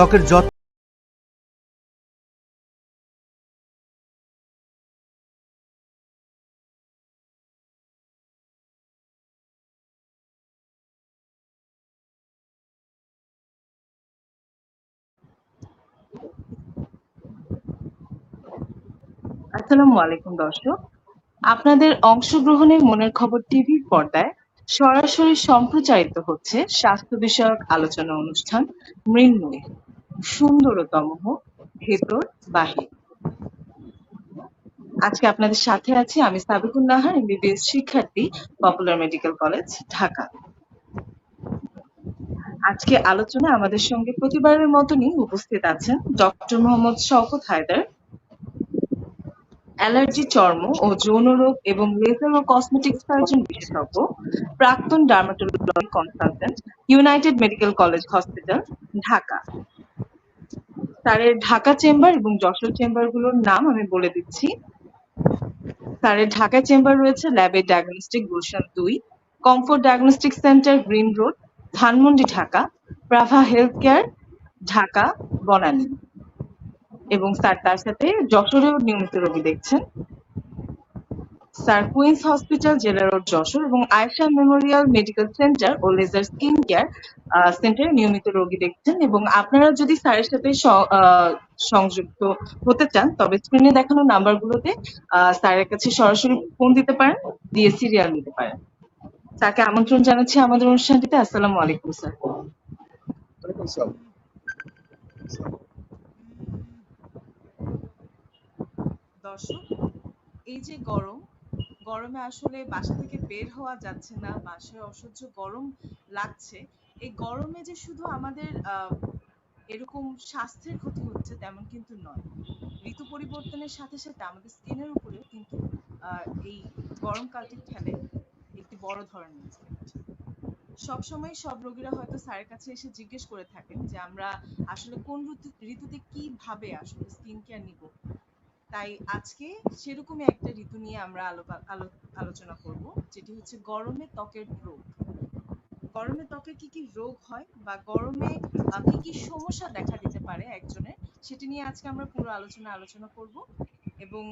ত্বকের যত্ন আসসালামু আলাইকুম, দর্শক। আপনাদের অংশগ্রহণের মনের খবর টিভির পর্দায় সরাসরি সম্প্রচারিত হচ্ছে স্বাস্থ্য বিষয়ক আলোচনা অনুষ্ঠান মৃন্ময়। সুন্দরতম হোক ভেতর বাহির। আজকে আপনাদের সাথে আছি আমি সাবিকুন নাহার, এমবিবিএস শিক্ষার্থী, পপুলার মেডিকেল কলেজ, ঢাকা। আজকে আলোচনায় আমাদের সঙ্গে প্রতিবারের মতনই উপস্থিত আছেন ডক্টর মোহাম্মদ শওকত হায়দার। অ্যালার্জি চর্ম ও যৌন রোগ এবং লেজার ও কসমেটিক সার্জন বিশেষজ্ঞ, প্রাক্তন dermatology consultant, United medical college hospital, Dhaka. স্যারের ঢাকা চেম্বার এবং যশোর চেম্বারগুলোর নাম আমি বলে দিচ্ছি। স্যারের ঢাকা চেম্বার রয়েছে ল্যাবে ডায়াগনস্টিক গুলশান দুই, comfort diagnostic centre green road, Dhanmondi Dhaka, Praava health care Dhaka, Banani. এবং স্যার তার সাথে যশোরেও নিয়মিত রোগী দেখছেন। স্যার কুইন্স হসপিটাল, জেলা রোড, যশোর এবং আয়শা মেমোরিয়াল মেডিকেল সেন্টার ও লেজার স্কিন কেয়ার সেন্টারে নিয়মিত রোগী দেখছেন এবং আপনারা যদি স্যারের সাথে সংযুক্ত হতে চান, তবে স্ক্রিনে দেখানো নাম্বারগুলোতে স্যারের কাছে সরাসরি ফোন দিতে পারেন, দিয়ে সিরিয়াল নিতে পারেন। স্যারকে আমন্ত্রণ জানাচ্ছি আমাদের অনুষ্ঠানটিতে। আসসালামু আলাইকুম, স্যার। দর্শক, এই যে গরম গরমে আসলে বাসা থেকে বের হওয়া যাচ্ছে না, বাসায় অসহ্য গরম লাগছে। এই গরমে যে শুধু আমাদের এরকম স্বাস্থ্যের ক্ষতি হচ্ছে তেমন কিন্তু নয়। ঋতু পরিবর্তনের সাথে সাথে আমাদের স্কিনের উপরেও কিন্তু এই গরমকালটি ফেলে একটি বড় ধরনের effect। সবসময় সব রোগীরা হয়তো স্যারের কাছে এসে জিজ্ঞেস করে থাকেন যে আমরা আসলে কোন ঋতু, ঋতুতে কীভাবে আসলে স্কিন কেয়ার নিব? তাই আজকে সেরকমই একটা ঋতু নিয়ে আমরা আলোচনা করব, যেটি হচ্ছে গরমে ত্বকের রোগ। গরমে ত্বকে কি কি রোগ হয় বা গরমে কি কি সমস্যা দেখা দিতে পারে একজনের, সেটি নিয়ে আজকে আমরা পুরো আলোচনা আলোচনা করব। এবং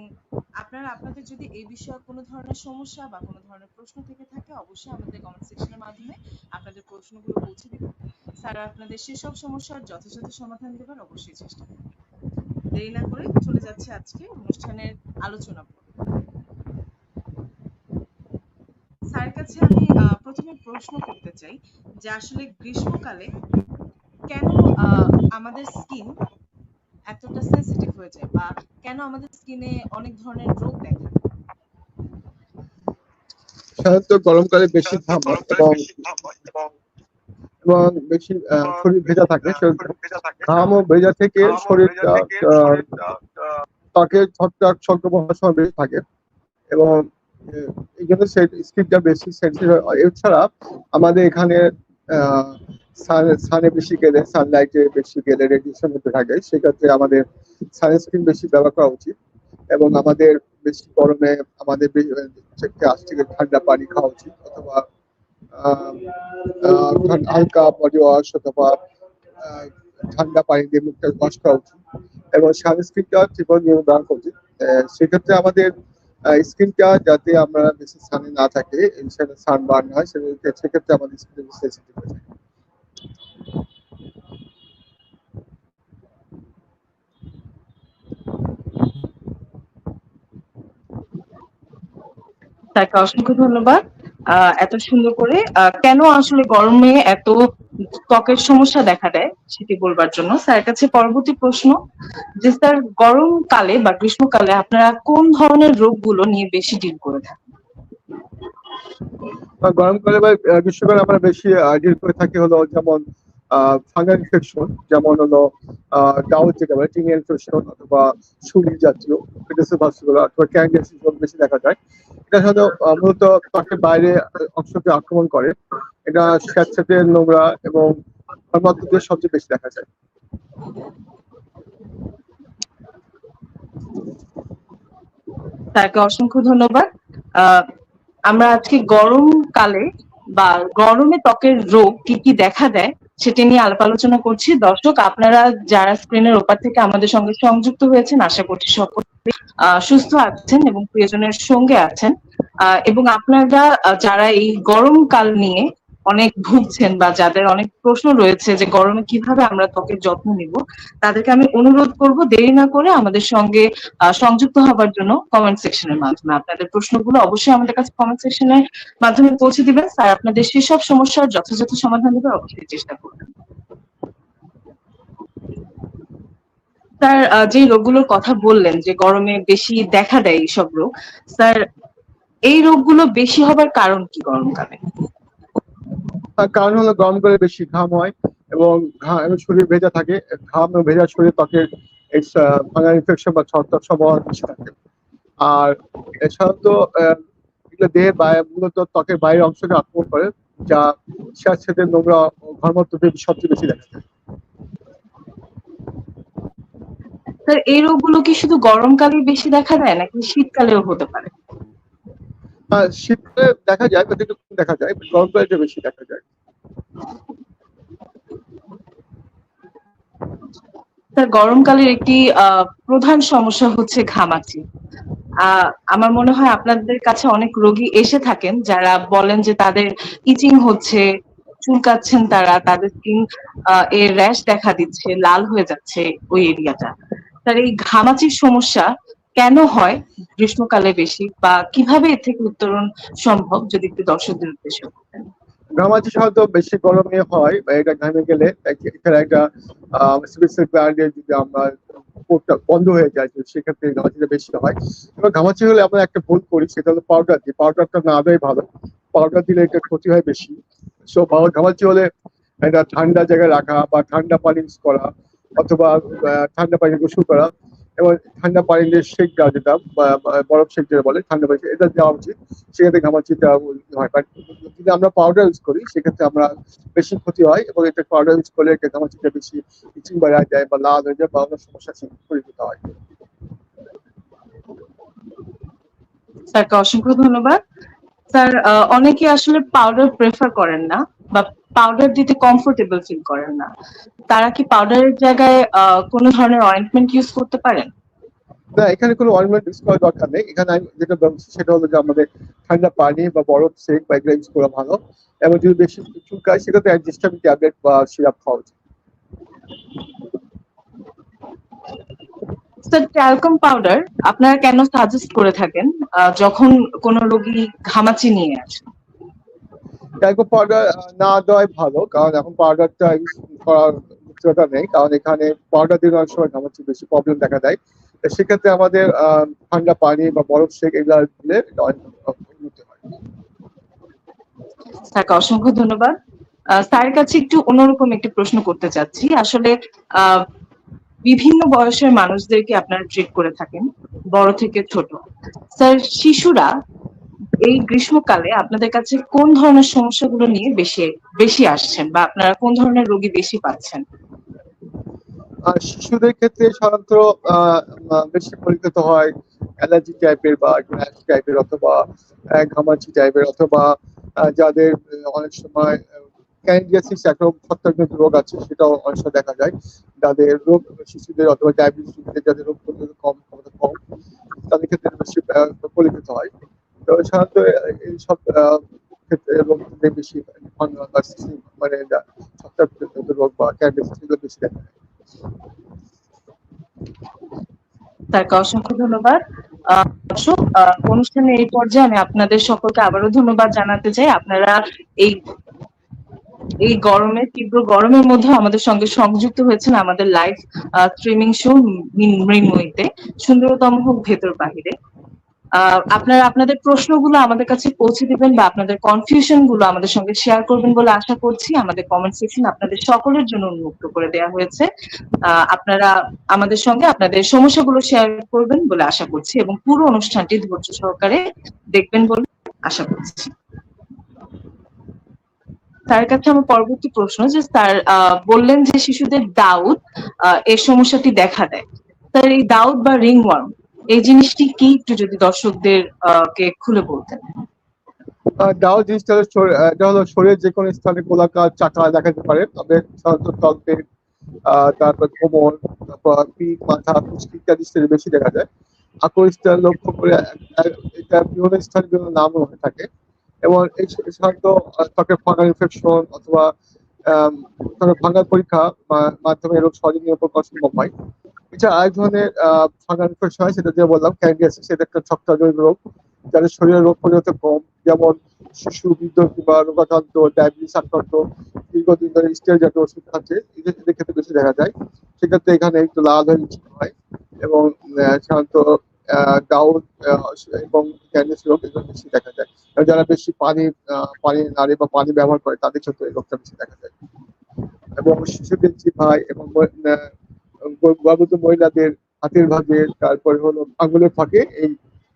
আপনারা, আপনাদের যদি এই বিষয়ে কোনো ধরনের সমস্যা বা কোনো ধরনের প্রশ্ন থেকে থাকে, অবশ্যই আমাদের কমেন্ট সেকশনের মাধ্যমে আপনাদের প্রশ্নগুলো পৌঁছে দিবেন স্যার, আপনাদের সেসব সমস্যার যথাযথ সমাধান দেবার অবশ্যই চেষ্টা করবেন দেরি না করে চলে যাচ্ছে আজকে অনুষ্ঠানের আলোচনা স্যারের কাছে আমি প্রথমে প্রশ্ন করতে চাই যে আসলে গ্রীষ্মকালে কেন আমাদের স্কিন এতটা সেনসিটিভ হয়ে যায় বা কেন আমাদের স্কিনে অনেক ধরনের রোগ দেখা? সাধারণত গরমকালে বেশি ঘাম হয় এবং এবং বেশি শরীর ভেজা থাকে ঘাম ও ভেজা থেকে। শরীরটা আহ, ত্বকের ছত্রাক সংক্রমণ হওয়ার সময় বেশি থাকে। এবং এই জন্য স্কিনটা বেশি সেন্সিটিভ এছাড়া আমাদের এখানে সানে বেশি গেলে সানলাইটে বেশি গেলে রেডিয়েশন মধ্যে থাকে। সেক্ষেত্রে আমাদের সানস্ক্রিন বেশি ব্যবহার করা উচিত। এবং আমাদের বেশি গরমে আমাদের থেকে ঠান্ডা পানি খাওয়া উচিত। অথবা হালকা বডি ওয়াশ অথবা ঠান্ডা পানি দিয়ে মুখটা ওয়াশ করা উচিত। এবং সানস্ক্রিনটা ঠিকভাবে নিয়ম ব্যবহার করা উচিত। সেক্ষেত্রে আমাদের স্কিনটা যাতে আমরা বেশি সানে না থাকে সান বার্ন হয় সেক্ষেত্রে আমাদের স্কিন সেন্সিটিভ হয়ে তাকে অসংখ্য ধন্যবাদ। এত সুন্দর করে কেন আসলে গরমে এত ত্বকের সমস্যা দেখা দেয় সেটি বলবার জন্য? স্যার, কাছে পরবর্তী প্রশ্ন, যে স্যার, গরমকালে বা গ্রীষ্মকালে আপনারা কোন ধরনের রোগগুলো নিয়ে বেশি ডিল করে থাকেন? গরমকালে বা গ্রীষ্মকালে আমরা বেশি ডিল করে থাকি হলো যেমন ফাঙ্গাল ইনফেকশন যেমন হলো ডাউট যেটা বলে টিং ইনফেকশন অথবা সুরি জাতীয় অথবা ক্যান্ডিয়াসিস বেশি দেখা যায়। এটা সাধারণত মূলত ত্বকের বাইরে অংশকে আক্রমণ করে। এটা স্যাঁতস্যাঁতে নোংরা এবং মধ্যে সবচেয়ে বেশি দেখা যায়। তাকে অসংখ্য ধন্যবাদ। আমরা আজকে গরমকালে বা গরমে ত্বকের রোগ কি কি দেখা দেয় সেটি নিয়ে আলাপ আলোচনা করছি। দর্শক, আপনারা যারা স্ক্রিনের ওপার থেকে আমাদের সঙ্গে সংযুক্ত হয়েছেন, আশা করছি সকলে সুস্থ আছেন এবং প্রিয়জনের সঙ্গে আছেন। এবং আপনারা যারা এই গরমকাল নিয়ে অনেক ভুগছেন বা যাদের অনেক প্রশ্ন রয়েছে যে গরমে কীভাবে আমরা ত্বকের যত্ন নিব, তাদেরকে আমি অনুরোধ করব দেরি না করে আমাদের সঙ্গে সংযুক্ত হবার জন্য কমেন্ট সেকশনের মাধ্যমে। আপনাদের প্রশ্নগুলো অবশ্যই আমাদের কাছে কমেন্ট সেকশনের মাধ্যমে পৌঁছে দিবেন। স্যার, আপনাদের সেসব সমস্যার যথাযথ সমাধান দেবার অবশ্যই চেষ্টা করবেন। স্যার যে রোগগুলোর কথা বললেন যে গরমে বেশি দেখা দেয় এইসব রোগ, স্যার, এই রোগগুলো বেশি হবার কারণ কি গরমকালে? তার কারণ হলো গরমকালে বেশি ঘাম হয় এবং ঘাম শরীর ভেজা থাকে। ঘাম ভেজা শরীর ত্বকের ফাঙ্গাল ইনফেকশন বা ছত্রাক সম্ভাবনা বেশি থাকে। আর সাধারণত আহ, এগুলো দেহের বাইরে মূলত ত্বকের বাইরের অংশকে আক্রমণ করে যা স্বাস্থ্যের নোংরা ও ঘর্মত্ব সবচেয়ে বেশি দেখা যায়। স্যার এই রোগগুলো কি শুধু গরমকালে বেশি দেখা দেয় নাকি শীতকালেও হতে পারে? শীতকালে দেখা যায় দেখা যায় গরমকালে বেশি দেখা যায়। স্যার গরমকালের একটি প্রধান সমস্যা হচ্ছে ঘামাচি। আমার মনে হয় আপনাদের কাছে অনেক রোগী এসে থাকেন যারা বলেন যে তাদের ইচিং হচ্ছে, চুলকাচ্ছেন তারা, তাদের স্কিন এর র্যাশ দেখা দিচ্ছে, লাল হয়ে যাচ্ছে ওই এরিয়াটা। তার এই ঘামাচির সমস্যা কেন হয় গ্রীষ্মকালে বেশি বা কীভাবে এর থেকে উত্তরণ সম্ভব, যদি একটু দর্শকদের উদ্দেশ্যে ঘামাচি সাধারণত বেশি গরমে হয়, বা এটা ঘামে গেলে এখানে একটা যদি আমরা কোটটা বন্ধ হয়ে যায়, তো সেক্ষেত্রে ঘামাচিটা বেশি হয়। এবার ঘামাচি হলে আমরা একটা ভুল করি, সেটা হলো পাউডার দিই পাউডারটা না দেয় ভালো। পাউডার দিলে এটা ক্ষতি হয় বেশি। সো ঘামাচি হলে এটা ঠান্ডা জায়গায় রাখা বা ঠান্ডা পানি করা, অথবা ঠান্ডা পানি গোসল করা এবং ঠান্ডা পানি দিয়ে শেক দেওয়া যেটা বরফ শেক যেটা বলে, ঠান্ডা পানি, এটা দেওয়া উচিত। সেক্ষেত্রে ঘামাচিটা হয় বাট যদি আমরা পাউডার ইউজ করি, সেক্ষেত্রে আমরা বেশি ক্ষতি হয় এবং এটা পাউডার ইউজ করলে এটা ঘামাচিটা বেশি ইচিং বাড়া যায় বা লাল হয়ে যায় বা অন্য সমস্যার পরিচিত হয়। স্যারকে অসংখ্য ধন্যবাদ। স্যার অনেকে আসলে পাউডার প্রেফার করেন না বা পাউডার দিতে কমফোর্টেবল ফিল করেন না। তারা কি পাউডারের জায়গায় কোনো ধরনের অয়েন্টমেন্ট ইউজ করতে পারেন? না এখানে কোনো অয়েনমেন্ট ইউজ করার দরকার নেই। এখানে আমি যেটা বলছি সেটা হলো যে আমাদের ঠান্ডা পানি বা বরফ শেক বা এগুলো ইউজ করা ভালো। এবং যদি বেশি চুলকায় সেক্ষেত্রে অ্যাডজাস্টামিন ট্যাবলেট বা সিরাপ খাওয়া উচিত। স্যার ট্যালকম পাউডার আপনারা কেন সাজেস্ট করে থাকেন? যখন কোনো রোগী ঘামাচি নিয়ে আসে। ট্যালকো পাউডার না দেওয়াই ভালো কারণ এখন পাউডারটা ইউজ করার উচিততা নেই কারণ এখানে পাউডার দিলে অনেক সময় ঘামাচ্ছি বেশি প্রবলেম দেখা দেয়। সেক্ষেত্রে আমাদের ঠান্ডা পানি বা বরফ শেক এগুলো দিলে উন্নতি হয়। স্যারকে অসংখ্য ধন্যবাদ। স্যারের কাছে একটু অন্যরকম একটি প্রশ্ন করতে চাচ্ছি। আসলে আহ, বিভিন্ন বয়সের মানুষদেরকে আপনারা ট্রিট করে থাকেন, বড় থেকে ছোট। স্যার, শিশুরা এই গ্রীষ্মকালে আপনাদের কাছে কোন ধরনের সমস্যাগুলো নিয়ে বেশি বেশি আসছেন বা আপনারা কোন ধরনের রোগী বেশি পাচ্ছেন? শিশুদের ক্ষেত্রে সাধারণত বেশি পরিচিত হয় অ্যালার্জি টাইপের বা র্যাশ টাইপের অথবা ঘামাচি টাইপের অথবা যাদের অনেক সময় রোগ আছে সেটাও অনেক দেখা যায়। যাদের রোগ শিশুদের অথবা ডায়াবেটিস যাদের রোগ প্রতিরোধ কম ক্ষমতা কম তাদের ক্ষেত্রে বেশি হয়। তো সাধারণত এইসব ক্ষেত্রে রোগদের বেশি মানে ছত্রাকজনিত রোগ বা ক্যান্ডিয়াসিস এগুলো বেশি দেখা যায়। স্যারকে অসংখ্য ধন্যবাদ। দর্শক আহ, অনুষ্ঠানের এই পর্যায়ে আমি আপনাদের সকলকে আবারও ধন্যবাদ জানাতে চাই। আপনারা এই এই গরমে, তীব্র গরমের মধ্যে আমাদের সঙ্গে সংযুক্ত হয়েছেন আমাদের লাইভ স্ট্রিমিং শো মৃন্ময়ীতে। সুন্দরতম হোক ভেতর বাহিরে। আপনারা, আপনাদের প্রশ্নগুলো আমাদের কাছে পৌঁছে দিবেন বা আপনাদের কনফিউশনগুলো আমাদের সঙ্গে শেয়ার করবেন বলে আশা করছি আমাদের কমেন্ট সেকশন আপনাদের সকলের জন্য উন্মুক্ত করে দেওয়া হয়েছে। আপনারা আমাদের সঙ্গে আপনাদের সমস্যাগুলো শেয়ার করবেন বলে আশা করছি এবং পুরো অনুষ্ঠানটি ধৈর্য সহকারে দেখবেন বলে আশা করছি। তার কাছে আমার পরবর্তী প্রশ্ন যে স্যার বললেন যে শিশুদের দাউদ এই সমস্যাটি দেখা দেয়। স্যার, এই দাউদ বা রিংওয়ার্ম, এই জিনিসটি কি একটু যদি দর্শকদের কে খুলে বলতেন? ডাও জিনিসটা হলো শরীরের যে কোনো স্থানে গোলাকার চাকা দেখা যেতে পারে, তবে সাধারণত তলপেট তারপর কোমর, তারপর পিঠ, মাথা, পুষ্টি ইত্যাদি স্থানে বেশি দেখা যায়। আকর স্থান লক্ষ্য করে এটা বিভিন্ন স্থানে বিভিন্ন নাম হয়ে থাকে। এবং আহ, ত্বকের ফাঙ্গাল ইনফেকশন অথবা ফাঙ্গাল পরীক্ষা মাধ্যমে রোগ সহজে নিরাপদ করা সম্ভব হয়। এটা আরেক ধরনের ফাঙ্গাল ইনফেকশন হয় সেটা যে বললাম ক্যান্ডিয়াসিস সেটা একটা ছত্রাকজনিত রোগ যাদের শরীরে রোগ প্রতিরোধ কম যেমন শিশু বৃদ্ধ কিংবা রোগাক্রান্ত ডায়াবেটিস আক্রান্ত দীর্ঘদিন ধরে স্টেজ জাতীয় ওষুধ খাচ্ছে এদের ক্ষেত্রে বেশি দেখা যায়। সেক্ষেত্রে এখানে একটু লাল হয়ে হয় এবং সাধারণত ডাউন এবং ক্যান্ডিস রোগ এগুলো বেশি দেখা যায়। এবং যারা বেশি পানি পানি নাড়ে বা পানি ব্যবহার করে, তাদের ক্ষেত্রে এই রোগটা বেশি দেখা যায়। এবং শিশুদের জিভায় এবং গর্ভবতী মহিলাদের হাতের ভাগে তারপরে হলো আঙুলের ফাঁকে এই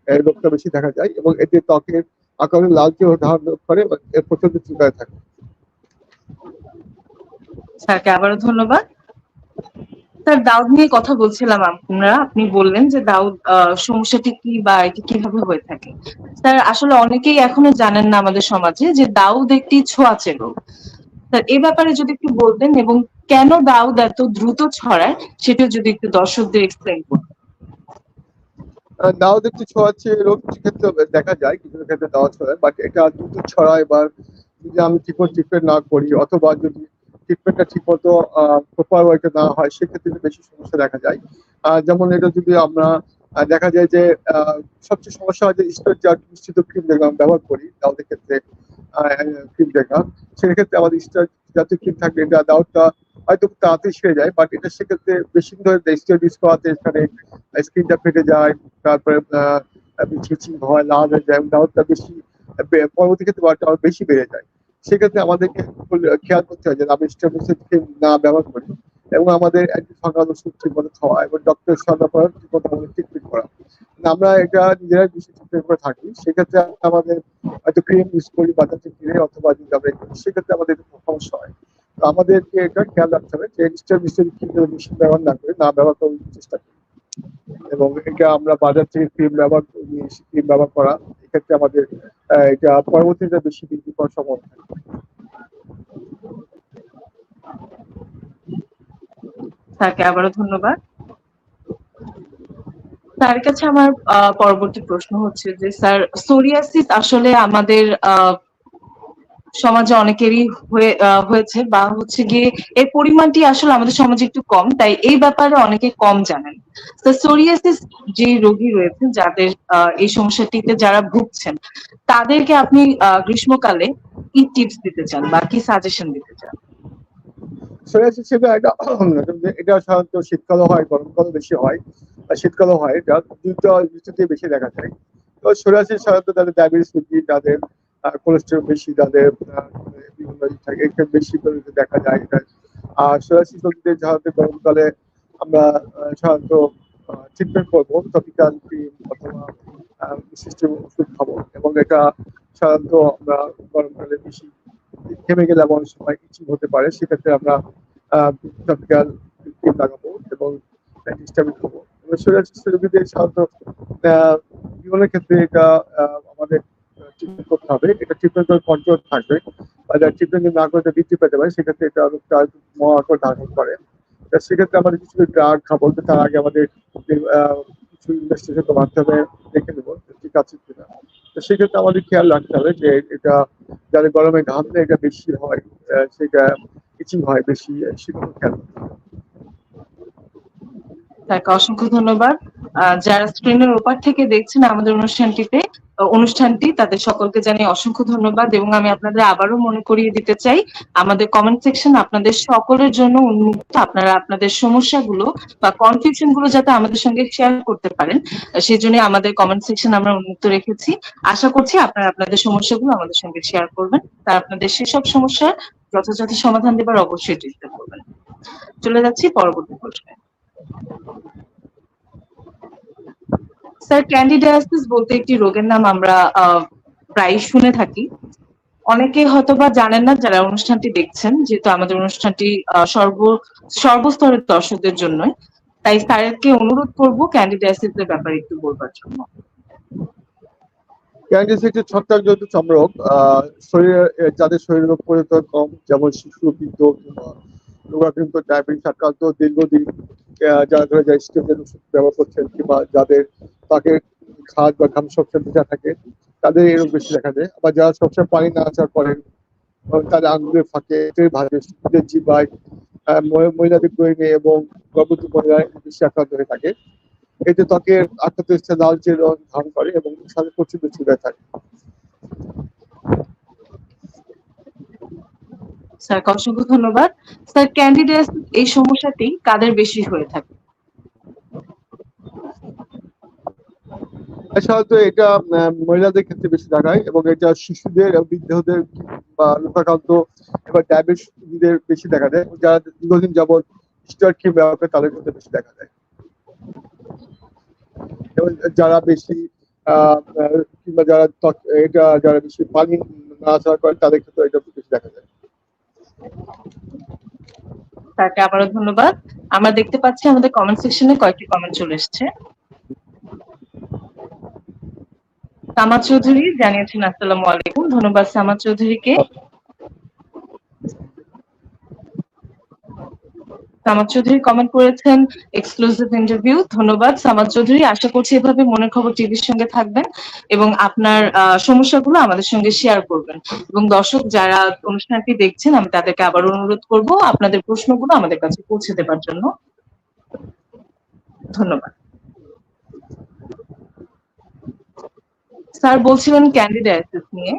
এই রোগটা বেশি দেখা যায় এবং এতে ত্বকের আকারে লালচে ধারণ করে এবং এর প্রচণ্ড চিন্তায় থাকে। স্যারকে আবারও ধন্যবাদ। স্যার, দাউদ নিয়ে কথা বলছিলাম আপনারা আপনি বললেন যে দাউদ সমস্যাটি কি বা এটি কীভাবে হয়ে থাকে। স্যার, আসলে অনেকেই এখনও জানেন না আমাদের সমাজে যে দাউদ একটি ছোঁয়াচে রোগ। স্যার, এ ব্যাপারে যদি একটু বলতেন এবং কেন দাউদ এত দ্রুত ছড়ায় সেটা যদি একটু দর্শকদের এক্সপ্লেন করতেন। দাউদ একটু ছড়াচ্ছে রোগ ক্ষেত্রে দেখা যায়, কিছু ক্ষেত্রে দাওয়া ছড়ায় বাট এটা দ্রুত ছড়ায় বা যদি আমি ঠিক না করি, অথবা যদি ট্রিটমেন্টটা ঠিক মতো প্রপার ওয়াইতে না হয়, সেক্ষেত্রে বেশি সমস্যা দেখা যায়। যেমন এটা যদি আমরা দেখা যায় যে সবচেয়ে সমস্যা হয় যে স্টোর জাত মিশ্রিত ক্রিম যেগুলো আমরা ব্যবহার করি দাউদের ক্ষেত্রে ক্রিম দেখা সেক্ষেত্রে আমাদের স্টোর জাতীয় ক্রিম থাকলে এটা দাউদটা হয়তো তাড়াতাড়ি সেরে যায় বাট এটা সেক্ষেত্রে বেশি ধরে স্টোর ইউজ করাতে এখানে স্কিনটা ফেটে যায়, তারপরে ছিচিং হয়, লাল হয়ে যায় দাউদটা বেশি পরবর্তী ক্ষেত্রে বেশি বেড়ে যায়। সেক্ষেত্রে আমাদেরকে খেয়াল করতে হয় যে আমরা স্টেবলিসের ক্রিম না ব্যবহার করি এবং আমাদের ফাঙ্গাল ওষুধ ঠিক মতো খাওয়া এবং ডক্টর সরবরাহ ঠিক মতো আমাদের ট্রিটমেন্ট করা। আমরা এটা নিজেরাই বেশি ট্রিটমেন্ট করে থাকি, সেক্ষেত্রে আমাদের হয়তো ক্রিম ইউজ করি থেকে কিনে অথবা যদি আমরা সেক্ষেত্রে আমাদের সমস্যা হয় তো আমাদেরকে এটা খেয়াল রাখতে হবে যে স্টেবলিসের ক্রিম বেশি ব্যবহার না করে না ব্যবহার করার চেষ্টা করি এবং এটা আমরা বাজার থেকে ক্রিম ব্যবহার করি ক্রিম ব্যবহার করা এক্ষেত্রে আমাদের এটা পরবর্তীতে বেশি বৃদ্ধি করার থাকে। স্যারকে আবারও ধন্যবাদ স্যার কাছে আমার পরবর্তী প্রশ্ন হচ্ছে যে স্যার সোরিয়াসিস আসলে আমাদের আহ, সমাজে অনেকেরই হয়ে হয়েছে বা হচ্ছে গিয়ে এর পরিমাণটি আসলে আমাদের সমাজে একটু কম, তাই এই ব্যাপারে অনেকে কম জানেন। তো সোরিয়াসিস যে রোগী রয়েছে যাদের এই সমস্যাটিতে যারা ভুগছেন, তাদেরকে আপনি গ্রীষ্মকালে কি টিপস দিতে চান বা কি সাজেশন দিতে চান? সোরিয়াসিস এটা এটা সাধারণত শীতকালে হয়, গরমকালও বেশি হয়, আর শীতকালে হয় এটা দুটো বেশি দেখা যায়। তো সোরিয়াসিস সাধারণত তাদের ডায়াবেটিস রোগী, তাদের কোলেস্টেরল বেশি তাদের বিভিন্ন থাকে বেশি করে দেখা যায় এটা। আর সোরিয়াসিস রোগীদের সাধারণত গরমকালে আমরা সাধারণত ট্রিটমেন্ট করব টপিক্যাল ক্রিম অথবা বিশিষ্ট ওষুধ খাব। এবং এটা সাধারণত আমরা গরমকালে বেশি থেমে গেলে এমন সময় ইচিং হতে পারে, সেক্ষেত্রে আমরা টপিক্যাল ক্রিম লাগাবো এবং অ্যান্টিস্টামিন খাব। এবং রোগীদের সাধারণত জীবনের ক্ষেত্রে এটা আমাদের ট্রিটমেন্ট করতে হবে। এটা ট্রিটমেন্ট কন্ট্রোল থাকবে। বা ট্রিটমেন্ট না করতে বৃদ্ধি পেতে পারে, সেক্ষেত্রে এটা রোগটা মহাকর ধারণ করে। সেক্ষেত্রে আমাদের কিছু ড্রাগ খাব তার আগে আমাদের কিছু ইনভেস্টিগেশন মাধ্যমে দেখে নেব ঠিক আছে কিনা। তো সেক্ষেত্রে আমাদের খেয়াল রাখতে হবে যে এটা, যাদের গরমে ঘামলে এটা বেশি হয় সেটা ইচিং হয় বেশি সেগুলো খেয়াল রাখতে হবে। অসংখ্য ধন্যবাদ। যারা স্ক্রিনের ওপার থেকে দেখছেন আমাদের অনুষ্ঠানটিতে অনুষ্ঠানটি তাদের সকলকে জানিয়ে অসংখ্য ধন্যবাদ এবং আমি আপনাদের আবারও মনে করিয়ে দিতে চাই, আমাদের কমেন্ট সেকশন আপনাদের সকলের জন্য উন্মুক্ত। আপনারা আপনাদের সমস্যাগুলো বা কনফিউশনগুলো যাতে আমাদের সঙ্গে শেয়ার করতে পারেন সেই জন্য আমাদের কমেন্ট সেকশন আমরা উন্মুক্ত রেখেছি। আশা করছি আপনারা আপনাদের সমস্যাগুলো আমাদের সঙ্গে শেয়ার করবেন, তার আপনাদের সেসব সমস্যার যথাযথ সমাধান দেবার অবশ্যই চেষ্টা করবেন। চলে যাচ্ছি পরবর্তী প্রশ্নে। স্যার ক্যান্ডিডিয়াসিস বলতে একটি রোগের নাম আমরা প্রায় শুনে থাকি। অনেকে হয়তো বা জানেন না, যারা অনুষ্ঠানটি দেখছেন, যেহেতু আমাদের অনুষ্ঠানটি সর্ব, সর্বস্তরের দর্শকদের জন্যই। তাই স্যারকে অনুরোধ করব ক্যান্ডিডিয়াসিস এর ব্যাপারে একটু বলবার জন্য। ক্যান্ডিস একটি ছত্রাকজনিত চর্মরোগ শরীরে যাদের শরীরের প্রতিরোধ কম, যেমন শিশু, বৃদ্ধ কিংবা রোগাক্রান্ত ডায়াবেটিস আক্রান্ত দীর্ঘদিন যারা ধরে যায় স্টেজের ওষুধ ব্যবহার করছেন কিংবা যাদের তাকে খাদ বা ঘাম সবসময় ভেজা থাকে, তাদের এরকম বেশি দেখা যায় আবার যারা সবসময় পানি নাড়াচাড়া করেন এবং তাদের আঙ্গুলের ফাঁকে ভাঁজে জিবায় মহিলাদের গ্রহিণী এবং গর্ভবতী মহিলা বেশি আক্রান্ত হয়ে থাকে। এতে ত্বকের আক্রান্ত লালচে রং ধারণ করে এবং সাথে প্রচুর বেশি ব্যথা থাকে। স্যার, অসংখ্য ধন্যবাদ। স্যার ক্যান্ডিডেট এই সমস্যাটি কাদের বেশি হয়ে থাকে? সাধারণত এটা মহিলাদের ক্ষেত্রে বেশি দেখায় এবং এটা শিশুদের বৃদ্ধদের বা লোকাকান্ত এবার ডায়াবেটিসদের বেশি দেখা যায় যারা দীর্ঘদিন যাবৎ স্টার ক্রিম ব্যবহার করে তাদের ক্ষেত্রে বেশি দেখা যায় এবং যারা বেশি কিংবা যারা এটা যারা বেশি পানি নাড়াচাড়া করে তাদের ক্ষেত্রে এটা বেশি দেখা যায় তাকে আবারও ধন্যবাদ। আমরা দেখতে পাচ্ছি আমাদের কমেন্ট সেকশনে কয়েকটি কমেন্ট চলে এসেছে। তামা চৌধুরী জানিয়েছেন, আসসালামু আলাইকুম। ধন্যবাদ সামা চৌধুরীকে। সামাদ চৌধুরী কমেন্ট করেছেন এক্সক্লুসিভ ইন্টারভিউ ধন্যবাদ। সামাদ চৌধুরী, আশা করছি এভাবে মনের খবর টিভির সঙ্গে থাকবেন এবং আপনার সমস্যাগুলো আমাদের সঙ্গে শেয়ার করবেন। এবং দর্শক, যারা অনুষ্ঠানটি দেখছেন, আমি তাদেরকে আবার অনুরোধ করব আপনাদের প্রশ্নগুলো আমাদের কাছে পৌঁছে দেবার জন্য। ধন্যবাদ। স্যার বলছিলেন ক্যান্ডিডায়াসিস নিয়ে।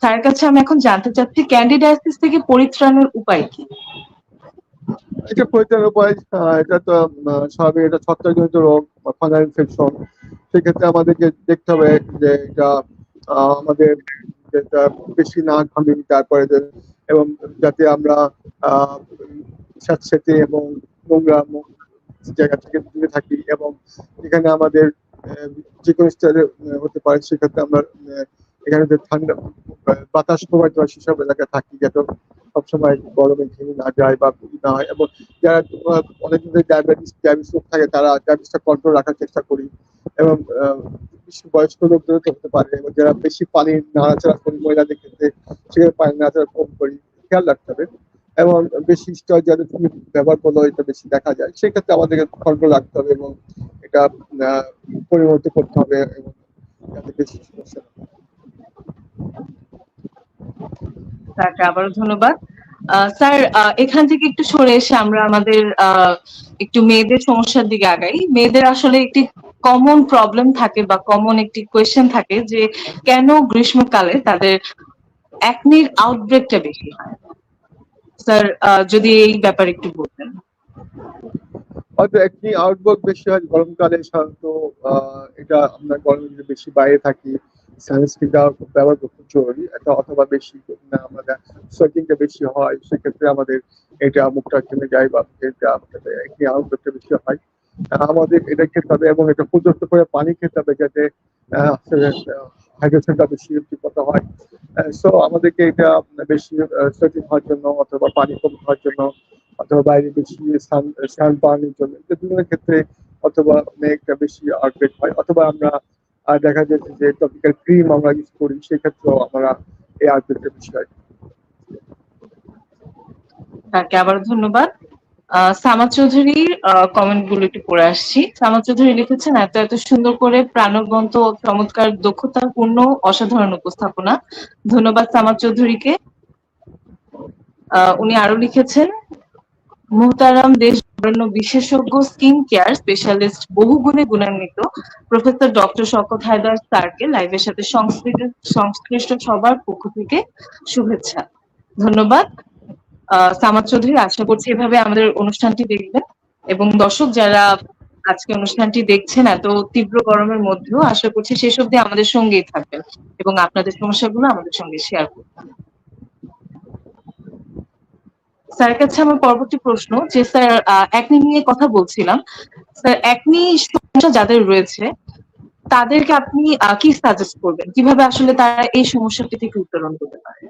স্যারের কাছে আমি এখন জানতে চাচ্ছি ক্যান্ডিডায়াসিস থেকে পরিত্রাণের উপায় কি? এটা পরিত্রাণের উপায় এটা তো স্বাভাবিক, এটা ছত্রাকজনিত রোগ, বা ফাঙ্গাল ইনফেকশন। সেক্ষেত্রে আমাদেরকে দেখতে হবে যে এটা আমাদের বেশি না ঘামি, তারপরে এবং যাতে আমরা স্যাঁতস্যাঁতে এবং নোংরা জায়গা থেকে দূরে থাকি এবং এখানে আমাদের যে কোনো স্তরে হতে পারে, সেক্ষেত্রে আমরা এখানে যে ঠান্ডা, বাতাস প্রবাহিত হয় সেসব এলাকায় থাকি, যাতে সবসময় গরমে ঘেমে না যায় বা না হয়। এবং যারা অনেকদিন ধরে ডায়াবেটিস ডায়াবেটিস রোগ থাকে, তারা ডায়াবেটিসটা কন্ট্রোল রাখার চেষ্টা করি। এবং বয়স্ক লোকদেরও তো হতে পারে। এবং যারা বেশি পানি, নাড়াচাড়া করি মহিলাদের ক্ষেত্রে, সেখানে পানি নাড়াচাড়া কম করি। খেয়াল রাখতে হবে। এবং বেশি স্টয় যাদের তুমি ব্যবহার করলে এটা বেশি দেখা যায়। সেক্ষেত্রে আমাদেরকে কন্ট্রোল রাখতে হবে এবং এটা পরিবর্তন করতে হবে এবং যাতে বেশি সমস্যা। স্যারকে আবারও ধন্যবাদ। স্যার এখান থেকে একটু সরে এসে আমরা আমাদের একটু মেয়েদের সমস্যার দিকে আগাই। মেয়েদের আসলে একটি কমন প্রবলেম থাকে বা কমন একটি কোয়েশ্চেন থাকে যে কেন গ্রীষ্মকালে তাদের অ্যাকনির আউটব্রেকটা বেশি হয়? স্যার যদি এই ব্যাপারে একটু বলতেন। হয়তো একটি আউটবর্ক বেশি হয় গরমকালে সাধারণত এটা আমরা গরমে বেশি বাইরে থাকি। সানস্ক্রিন ব্যবহার করতে জরুরি। এটা অথবা বেশি না আমাদের সোয়েটিংটা বেশি হয়, সেক্ষেত্রে আমাদের এটা মুখটা কেমে যায় বা এটা একটি আউটবর্কটা বেশি হয়। আমাদের এটা খেতে হবে এবং এটা পর্যাপ্ত করে পানি খেতে হবে যাতে হাইড্রেশনটা বেশি ঠিকমত হয়। সো আমাদেরকে এটা বেশি সোয়েটিং হওয়ার জন্য অথবা পানি কম খাওয়ার জন্য অথবা বাইরে বেশি সান সান পাওয়ার জন্য বিভিন্ন ক্ষেত্রে অথবা মেঘটা বেশি আউটব্রেক হয়। অথবা আমরা আহ, দেখা যাচ্ছে যে টপিক্যাল ক্রিম আমরা ইউজ করি সেক্ষেত্রেও আমরা এই বেশি হয় তাকে আবার ধন্যবাদ। আহ, চৌধুরীর কমেন্টগুলো একটু পড়ে আসছি। সামাদ চৌধুরী লিখেছেন এত এত সুন্দর করে প্রাণবন্ত চমৎকার দক্ষতাপূর্ণ অসাধারণ উপস্থাপনা। ধন্যবাদ সামাদ চৌধুরীকে। উনি আরও লিখেছেন মুহতারাম দেশ বিশেষজ্ঞ স্কিন কেয়ার স্পেশালিস্ট বহুগুণে গুণান্বিত প্রফেসর ডক্টর শওকত হায়দার স্যারকে লাইভের সাথে সংশ্লিষ্ট সবার পক্ষ থেকে শুভেচ্ছা। ধন্যবাদ। সামাদ চৌধুরী, আশা করছি এভাবে আমাদের অনুষ্ঠানটি দেখবেন এবং দর্শক যারা আজকে অনুষ্ঠানটি দেখছেন এত তীব্র গরমের মধ্যেও আশা করছি শেষ অব্দি আমাদের সঙ্গেই থাকবেন এবং আপনাদের সমস্যাগুলো আমাদের সঙ্গে শেয়ার করবেন। স্যারের কাছে আমার পরবর্তী প্রশ্ন যে স্যার একনি নিয়ে কথা বলছিলাম। স্যার একনি সমস্যা যাদের রয়েছে, তাদেরকে আপনি কি সাজেস্ট করবেন? কীভাবে আসলে তারা এই সমস্যাটি থেকে উত্তরণ করতে পারে?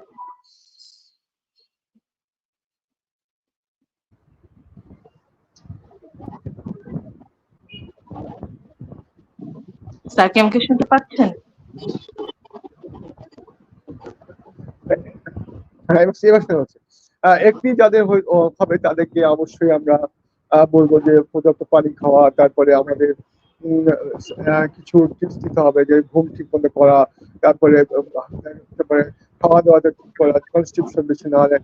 স্যার, কি আমাকে শুনতে পাচ্ছেন? হ্যাঁ একটি যাদের হবে তাদেরকে অবশ্যই আমরা বলব যে পর্যাপ্ত পানি খাওয়া, তারপরে আমাদের কিছু টিপস দিতে হবে যে ঘুম ঠিক মতো করা, তারপরে খাওয়া দাওয়াটা ঠিক করা কনস্টিটিউশন বেশি না হলে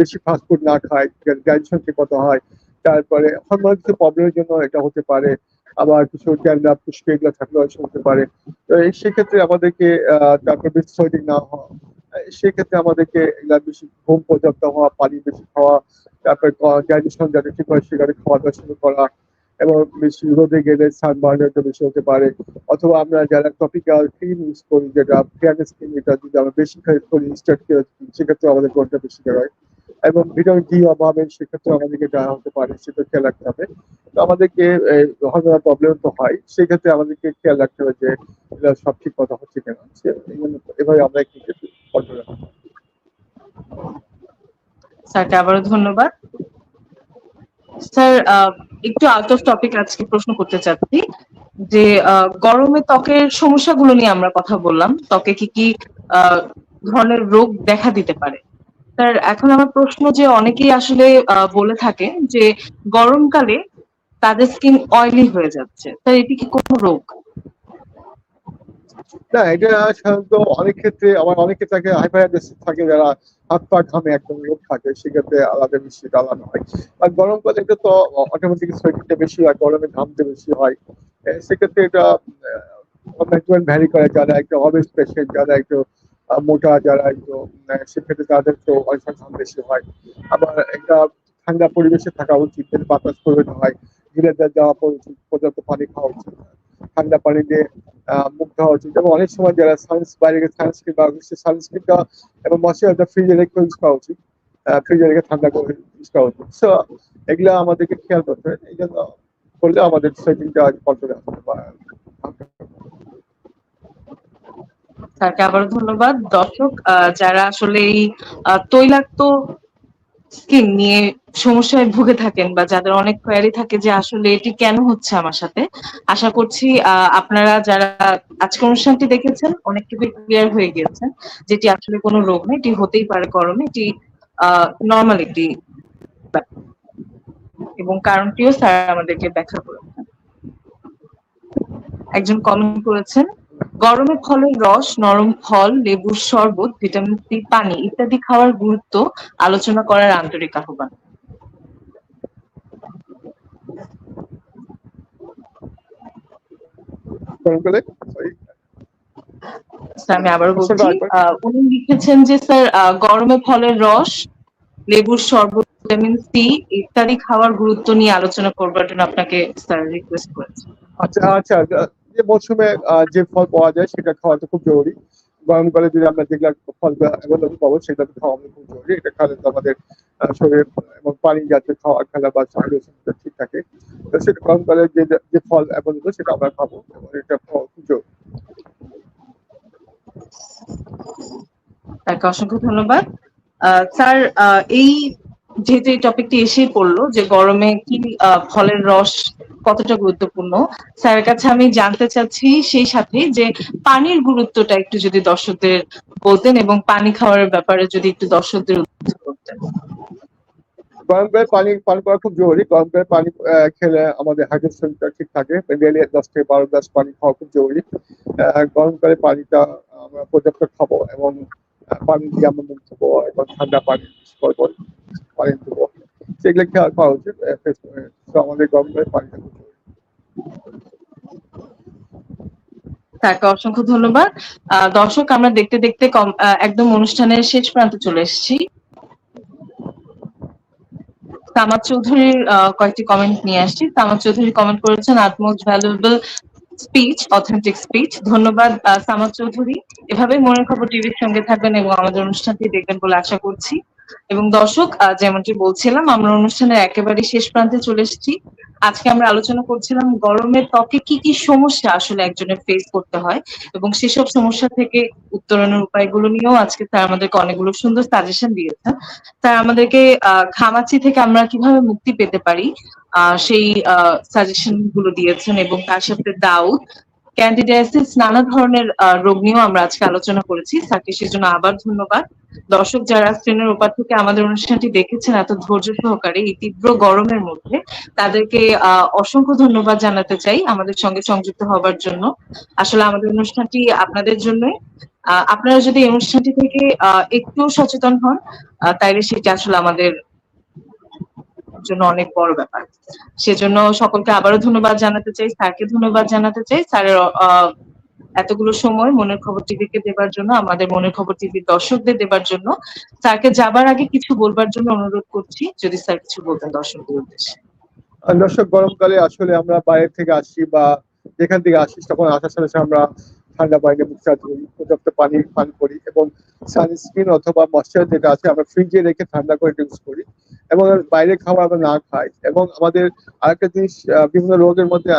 বেশি ফাস্টফুড না খায় ডাইজেশন ঠিক মতো হয়, তারপরে হরমোনাল কিছু প্রবলেমের জন্য এটা হতে পারে, আবার কিছু ট্যান্ডাপ পুষ্টি এগুলো থাকলে হতে পারে। তো সেক্ষেত্রে আমাদেরকে তারপর সোয়েটিং না সেক্ষেত্রে আমাদেরকে বেশি ঘুম পর্যাপ্ত হওয়া, পানি বেশি খাওয়া, তারপরে ডাইজেশন যাতে ঠিক হয় সেখানে খাওয়া দাওয়া শুরু করা এবং বেশি রোদে গেলে সানবার্নটা বেশি হতে পারে। অথবা আমরা যারা টপিক্যাল ক্রিম ইউজ করি, যেটা ফেয়ারনেস ক্রিম এটা যদি আমরা বেশি করি স্টার্ট সেক্ষেত্রে আমাদের কোনটা বেশি হয়। এবং ভিটামিন ডি অভাবে সেক্ষেত্রে আমাদেরকে যা হতে পারে, সেটা খেয়াল রাখতে হবে। তো আমাদেরকে হরমোনাল প্রবলেম তো হয়, সেক্ষেত্রে আমাদেরকে খেয়াল রাখতে হবে যে সব ঠিক কথা হচ্ছে কিনা। এভাবে আমরা একটু। স্যারকে আবারও ধন্যবাদ। স্যার একটু আউট অফ টপিক আজকে প্রশ্ন করতে চাচ্ছি যে গরমে ত্বকের সমস্যাগুলো নিয়ে আমরা কথা বললাম। ত্বকে কি কি ধরনের রোগ দেখা দিতে পারে? স্যার, এখন আমার প্রশ্ন যে অনেকেই আসলে বলে থাকে যে গরমকালে তাদের স্কিন অয়েলি হয়ে যাচ্ছে। স্যার, এটি কি কোনো রোগ? না, এটা সাধারণত অনেক ক্ষেত্রে, আমার অনেক থাকে হাইপারহাইড্রেসিস থাকে যারা হাত পা ঘামে একদম রোগ থাকে, সেক্ষেত্রে আলাদা বেশি আলাদা হয়। আর গরমকালে এটা তো অটোমেটিক সোয়েটিংটা বেশি হয়, গরমে ঘামতে বেশি হয়। সেক্ষেত্রে এটা ম্যানেজমেন্ট ভ্যারি করে যারা একটু অবেস পেশেন্ট যারা একটু মোটা, যারা একটু সেক্ষেত্রে তাদের তো অনেক ঘাম বেশি হয়। আবার একটা ঠান্ডা পরিবেশে থাকা উচিত বাতাস প্রয়োজন হয়। ধীরে দেওয়া উচিত পর্যাপ্ত পানি খাওয়া উচিত। ঠান্ডা পানি দিয়ে মুখ ধোয়া উচিত। এবং অনেক সময় যারা সানস বাইরে সানস্ক্রিন বা সানস্ক্রিনটা এবং মশলাটা ফ্রিজে রেখে ইউজ করা উচিত। ফ্রিজে রেখে ঠান্ডা করে ইউজ করা উচিত। সো এগুলো আমাদেরকে খেয়াল করতে হবে। এই জন্য করলে আমাদের সেটিংটা কন্ট্রোলে আসতে পারে। স্যারকে আবারও ধন্যবাদ। দর্শক যারা আসলে এই তৈলাক্ত স্কিন নিয়ে সমস্যায় ভুগে থাকেন বা যাদের অনেক কোয়ারি থাকে যে আসলে এটি কেন হচ্ছে আমার সাথে, আশা করছি আপনারা যারা আজকের অনুষ্ঠানটি দেখেছেন অনেকটুকু ক্লিয়ার হয়ে গিয়েছেন যেটি আসলে কোনো রোগ নেই, এটি হতেই পারে গরমে, এটি নর্মাল একটি। এবং কারণটিও স্যার আমাদেরকে ব্যাখ্যা করেছেন একজন কমেন্ট করেছেন গরমে ফলের রস নরম ফল লেবুর শরবত ভিটামিন সি পানি ইত্যাদি খাওয়ার গুরুত্ব আলোচনা করার আন্তরিক আহ্বান। আমি আবারও বলছি প্রশ্নটা আহ, উনি লিখেছেন যে স্যার গরমে ফলের রস লেবুর শরবত ভিটামিন সি ইত্যাদি খাওয়ার গুরুত্ব নিয়ে আলোচনা করবার জন্য আপনাকে স্যার রিকোয়েস্ট করেছি। আচ্ছা আচ্ছা আহ, যে মৌসুমে যে ফল পাওয়া যায় সেটা খাওয়াটা খুব জরুরি। গরমকালে যদি আমরা যেগুলা ফল অ্যাভেলেবল পাবো, সেটা তো খাওয়া খুব জরুরি। এটা খালে তো আমাদের শরীর এবং পানি জাতীয় খাওয়া, খেলা বা সার্কুলেশনটা ঠিক থাকে। তো সেটা গরমকালে যে যে ফল অ্যাভেলেবল সেটা আমরা খাব, এবং এটা খাওয়া খুব জরুরি। তাকে অসংখ্য ধন্যবাদ। স্যার এই যেহেতু এই টপিকটি এসেই পড়ল যে গরমে কি ফলের রস কতটা গুরুত্বপূর্ণ, স্যারের কাছে আমি জানতে চাচ্ছি সেই সাথে যে পানির গুরুত্বটা একটু যদি দর্শকদের বলতেন এবং পানি খাওয়ার ব্যাপারে যদি একটু দর্শকদের উদ্বুদ্ধ করতেন। গরমকালে পানি, পান করা খুব জরুরি। গরমকালে পানি খেলে আমাদের হাইড্রেশনটা ঠিক থাকে। ডেলি দশ থেকে বারো গ্লাস পানি খাওয়া খুব জরুরি। গরমকালে পানিটা আমরা পর্যাপ্ত খাব এবং পানি দিয়ে আমরা মুখ ধোবো এবং ঠান্ডা পানি পর পানি ধোবো সেগুলো খেয়াল খাওয়া উচিত আমাদের গরমকালে খুব তাকে অসংখ্য ধন্যবাদ। দর্শক, আমরা দেখতে দেখতে একদম অনুষ্ঠানের শেষ প্রান্তে চলে এসেছি। সামাদ চৌধুরীর কয়েকটি কমেন্ট নিয়ে আসছি। সামাদ চৌধুরী কমেন্ট করেছেন utmost valuable speech authentic speech ধন্যবাদ সামাদ চৌধুরী। এভাবে মনের খবর টিভির সঙ্গে থাকবেন এবং আমাদের অনুষ্ঠানটি দেখবেন বলে আশা করছি। এবং দর্শক যেমনটি বলছিলাম আমরা অনুষ্ঠানের একেবারে শেষ প্রান্তে চলে এসেছি। আজকে আমরা আলোচনা করছিলাম গরমের ত্বকে কি কি সমস্যা আসলে একজনের ফেস করতে হয় এবং সেসব সমস্যা থেকে উত্তরণের উপায়গুলো নিয়েও আজকে স্যার আমাদেরকে অনেকগুলো সুন্দর সাজেশন দিয়েছেন। স্যার আমাদেরকে আহ, ঘামাচি থেকে আমরা কীভাবে মুক্তি পেতে পারি? সেই সাজেশনগুলো দিয়েছেন এবং তার সাথে দাউদ ক্যান্ডিডিয়াসিস নানা ধরনের রোগ নিয়েও আমরা আজকে আলোচনা করেছি। স্যারকে সেজন্য আবার ধন্যবাদ। দর্শক যারা স্ক্রিনের ওপার থেকে আমাদের অনুষ্ঠানটি দেখেছেন এত ধৈর্য সহকারে এই তীব্র গরমের মধ্যে তাদেরকে অসংখ্য ধন্যবাদ জানাতে চাই আমাদের সঙ্গে সংযুক্ত হবার জন্য। আসলে আমাদের অনুষ্ঠানটি আপনাদের জন্যই। আহ, আপনারা যদি এই অনুষ্ঠানটি থেকে একটু সচেতন হন তাইলে সেটা আসলে আমাদের জন্য অনেক বড় ব্যাপার। সেজন্য সকলকে আবারও ধন্যবাদ জানাতে চাই, স্যারকে ধন্যবাদ জানাতে চাই। স্যারের এতগুলো সময় মনের খবর টিভিকে দেবার জন্য, আমাদের মনের খবর টিভির দর্শকদের দেবার জন্য। স্যারকে যাবার আগে কিছু বলবার জন্য অনুরোধ করছি, যদি স্যার কিছু বলতেন দর্শকদের উদ্দেশ্যে। দর্শক, গরমকালে আসলে আমরা বাইরে থেকে আসি বা যেখান থেকে আসি, তখন আসার সাথে আমরা ঠান্ডা পানিতে মুখ করি পর্যাপ্ত পানি পান করি এবং সানস্ক্রিন অথবা ময়শ্চার যেটা আছে আমরা ফ্রিজে রেখে ঠান্ডা করে ইউজ করি এবং বাইরে খাবার আমরা না খাই এবং আমাদের আরেকটা জিনিস বিভিন্ন রোগের মধ্যে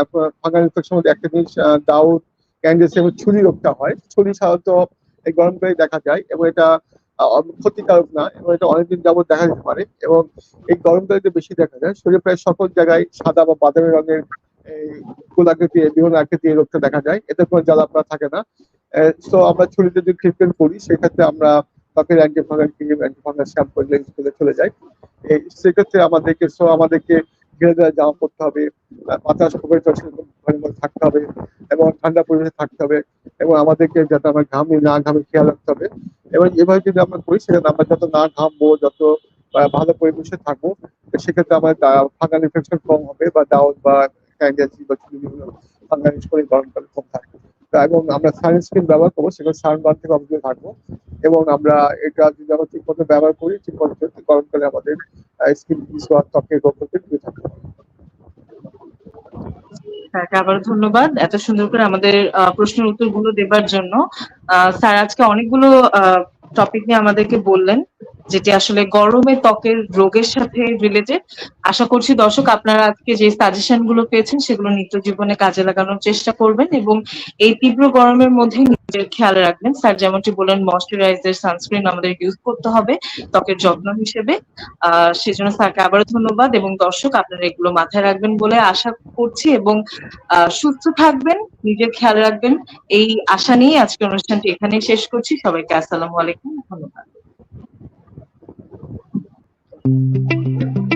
ফাঙ্গাল ইনফেকশন মধ্যে একটা জিনিস দাউদ ক্যান্ডিস এবং ছুরি রোগটা হয়। ছুরি সাধারণত এই গরমকালে দেখা যায় এবং এটা ক্ষতিকারক না এবং এটা অনেকদিন যাবত দেখা যেতে পারে এবং এই গরমকালে বেশি দেখা যায়, শরীরে প্রায় সকল জায়গায় সাদা বা বাদামি রঙের এই গোলাকৃতি বিভিন্ন আকৃতি এই রোগটা দেখা যায়। এতে কোনো জ্বালাপড়া থাকে না। তো আমরা ছুরিতে যদি ট্রিটমেন্ট করি, সেক্ষেত্রে আমরা ত্বকের অ্যান্টিফাঙ্গাল ক্রিম অ্যান্টিফাঙ্গাল শ্যাম্পু করে চলে যাই। এই সেক্ষেত্রে আমাদেরকে সো আমাদেরকে ঘিরে জামা পড়তে হবে। বাতাস খুবই ঘরের মধ্যে থাকতে হবে এবং ঠান্ডা পরিবেশে থাকতে হবে এবং আমাদেরকে যাতে আমরা ঘামি না ঘামে খেয়াল রাখতে হবে। এবং এভাবে যদি আমরা করি, সেক্ষেত্রে আমরা যত না ঘামবো, যত ভালো পরিবেশে থাকব, সেক্ষেত্রে আমাদের ফাঙ্গাল ইনফেকশন কম হবে বা ডাউন বা ক্যান্ডিয়াসি বা বিভিন্ন থাকবে। এবং আমরা সানস্ক্রিন ব্যবহার করব, সেখানে সানবার্ন থেকে অবশ্যই থাকব এবং আমরা এটা যদি আমরা ঠিক মতো ব্যবহার করি ঠিক মতো গরমকালে আমাদের স্কিন ত্বকের রোগ থেকে। স্যারকে আবার ধন্যবাদ। এত সুন্দর করে আমাদের প্রশ্নের উত্তরগুলো দেবার জন্য। স্যার, আজকে অনেকগুলো টপিক নিয়ে আমাদেরকে বললেন। যেটি আসলে গরমে ত্বকের রোগের সাথে রিলেটেড আশা করছি দর্শক, আপনারা আজকে যে সাজেশনগুলো পেয়েছেন, সেগুলো নিত্য জীবনে কাজে লাগানোর চেষ্টা করবেন এবং এই তীব্র গরমের মধ্যে নিজের খেয়াল রাখবেন। স্যার যেমনটি বললেন ময়শ্চারাইজার সানস্ক্রিন আমাদের ইউজ করতে হবে ত্বকের যত্ন হিসেবে। আহ, সেজন্য স্যারকে আবারও ধন্যবাদ এবং দর্শক, আপনারা এগুলো মাথায় রাখবেন বলে আশা করছি এবং সুস্থ থাকবেন, নিজের খেয়াল রাখবেন। এই আশা নিয়ে আজকে অনুষ্ঠানটি এখানেই শেষ করছি। সবাইকে আসসালামু আলাইকুম, ধন্যবাদ। Thank you.